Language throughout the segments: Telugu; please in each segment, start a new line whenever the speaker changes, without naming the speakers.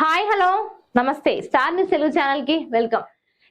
Hi hello. Namaste. Star news Telugu ఛానల్కి వెల్కమ్.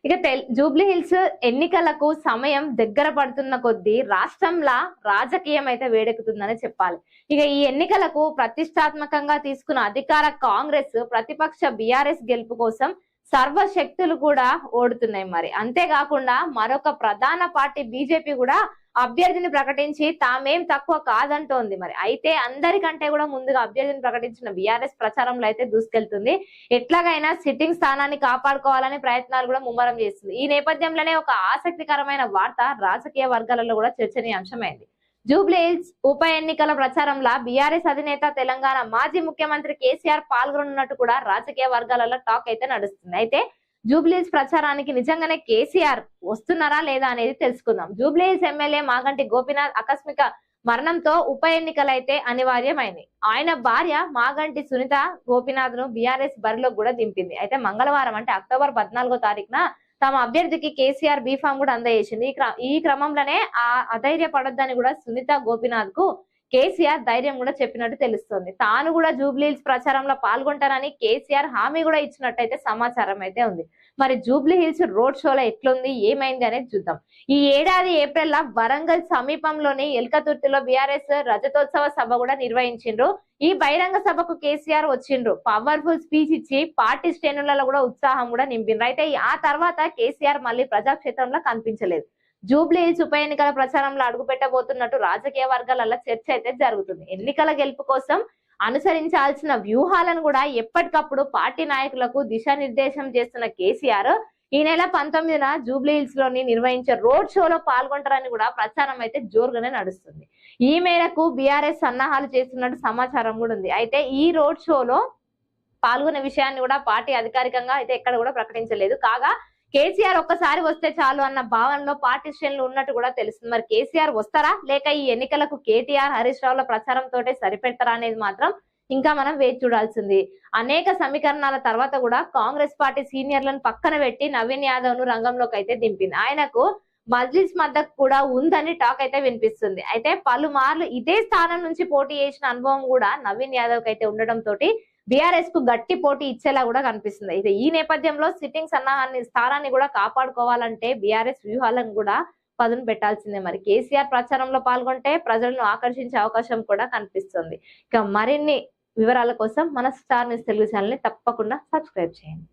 ఇక తెల్ జూబ్లీ హిల్స్ ఎన్నికలకు సమయం దగ్గర పడుతున్న కొద్దీ రాష్ట్రంలా రాజకీయం అయితే వేడెక్కుతుందని చెప్పాలి. ఇక ఈ ఎన్నికలకు ప్రతిష్టాత్మకంగా తీసుకున్న అధికార కాంగ్రెస్ ప్రతిపక్ష బీఆర్ఎస్ గెలుపు కోసం సర్వశక్తులు కూడా ఓడుతున్నాయి మరి. అంతేకాకుండా మరొక ప్రధాన పార్టీ బీజేపీ కూడా అభ్యర్థిని ప్రకటించి తామేం తక్కువ కాదంటోంది మరి. అయితే అందరికంటే కూడా ముందుగా అభ్యర్థిని ప్రకటించిన బీఆర్ఎస్ ప్రచారంలో అయితే దూసుకెళ్తుంది. ఎట్లాగైనా సిట్టింగ్ స్థానాన్ని కాపాడుకోవాలని ప్రయత్నాలు కూడా ముమ్మరం చేస్తుంది. ఈ నేపథ్యంలోనే ఒక ఆసక్తికరమైన వార్త రాజకీయ వర్గాలలో కూడా చర్చనీయాంశమైంది. జూబ్లీ హిల్స్ ఉప ఎన్నికల ప్రచారంలో బీఆర్ఎస్ అధినేత తెలంగాణ మాజీ ముఖ్యమంత్రి కేసీఆర్ పాల్గొనున్నట్టు కూడా రాజకీయ వర్గాలలో టాక్ అయితే నడుస్తుంది. అయితే జూబ్లీహిల్స్ ప్రచారానికి నిజంగానే కేసీఆర్ వస్తున్నారా లేదా అనేది తెలుసుకుందాం. జూబ్లీహిల్స్ ఎమ్మెల్యే మాగంటి గోపీనాథ్ ఆకస్మిక మరణంతో ఉప ఎన్నికలైతే అనివార్యమైంది ఆయన భార్య మాగంటి సునీత గోపీనాథ్ను బీఆర్ఎస్ బరిలో కూడా దింపింది. అయితే మంగళవారం అంటే అక్టోబర్ పద్నాలుగో తారీఖున తమ అభ్యర్థికి కేసీఆర్ బీఫామ్ కూడా అందజేసింది. ఈ ఈ క్రమంలోనే ఆ అధైర్య పడొద్దని కూడా సునీత గోపినాథ్కు కేసీఆర్ ధైర్యం కూడా చెప్పినట్టు తెలుస్తోంది. తాను కూడా జూబ్లీహిల్స్ ప్రచారంలో పాల్గొంటానని కేసీఆర్ హామీ కూడా ఇచ్చినట్టయితే సమాచారం అయితే ఉంది. మరి జూబ్లీ హిల్స్ రోడ్ షోలో ఎట్లుంది ఏమైంది అనేది చూద్దాం. ఈ ఏడాది ఏప్రిల్లో వరంగల్ సమీపంలోని ఎల్కతుర్తిలో బీఆర్ఎస్ రజతోత్సవ సభ కూడా నిర్వహించిండ్రు. ఈ బహిరంగ సభకు కేసీఆర్ వచ్చిండ్రు. పవర్ఫుల్ స్పీచ్ ఇచ్చి పార్టీ శ్రేణులలో కూడా ఉత్సాహం కూడా నింపిండ్రు. అయితే ఆ తర్వాత కేసీఆర్ మళ్ళీ ప్రజాక్షేత్రంలో కనిపించలేదు. జూబ్లీ హిల్స్ ఉప ఎన్నికల ప్రచారంలో అడుగు పెట్టబోతున్నట్టు రాజకీయ వర్గాలలో చర్చ అయితే జరుగుతుంది. ఎన్నికల గెలుపు కోసం అనుసరించాల్సిన వ్యూహాలను కూడా ఎప్పటికప్పుడు పార్టీ నాయకులకు దిశానిర్దేశం చేస్తున్న కేసీఆర్ ఈ నెల పంతొమ్మిదిన జూబ్లీ హిల్స్లోని నిర్వహించే రోడ్ షోలో పాల్గొంటారని కూడా ప్రచారం అయితే జోరుగానే నడుస్తుంది. ఈ మేరకు బీఆర్ఎస్ సన్నాహాలు చేస్తున్నట్టు సమాచారం కూడా ఉంది. అయితే ఈ రోడ్ షోలో పాల్గొనే విషయాన్ని కూడా పార్టీ అధికారికంగా అయితే ఎక్కడ కూడా ప్రకటించలేదు. కాగా కేసీఆర్ ఒక్కసారి వస్తే చాలు అన్న భావనలో పార్టీషియన్లు ఉన్నట్టు కూడా తెలుస్తుంది. మరి కేసీఆర్ వస్తారా? లేక ఈ ఎన్నికలకు కేటీఆర్ హరీష్ రావుల ప్రచారం తోటే సరిపెడతారా అనేది మాత్రం ఇంకా మనం వేచి చూడాల్సింది. అనేక సమీకరణాల తర్వాత కూడా కాంగ్రెస్ పార్టీ సీనియర్లను పక్కన పెట్టి నవీన్ యాదవ్ను రంగంలోకి అయితే దింపింది. ఆయనకు మజ్లిస్ మద్దతు కూడా ఉందని టాక్ అయితే వినిపిస్తుంది. అయితే పలుమార్లు ఇదే స్థానం నుంచి పోటీ చేసిన అనుభవం కూడా నవీన్ యాదవ్కి అయితే ఉండడం తోటి బీఆర్ఎస్కు గట్టి పోటీ ఇచ్చేలా కూడా కనిపిస్తుంది. అయితే ఈ నేపథ్యంలో సిట్టింగ్ సన్నాహాన్ని స్థానాన్ని కూడా కాపాడుకోవాలంటే బీఆర్ఎస్ వ్యూహాలను కూడా పదును పెట్టాల్సిందే. మరి కేసీఆర్ ప్రచారంలో పాల్గొంటే ప్రజలను ఆకర్షించే అవకాశం కూడా కనిపిస్తుంది. ఇక మరిన్ని వివరాల కోసం మన స్టార్ న్యూస్ తెలుగు ఛానల్ని తప్పకుండా సబ్స్క్రైబ్ చేయండి.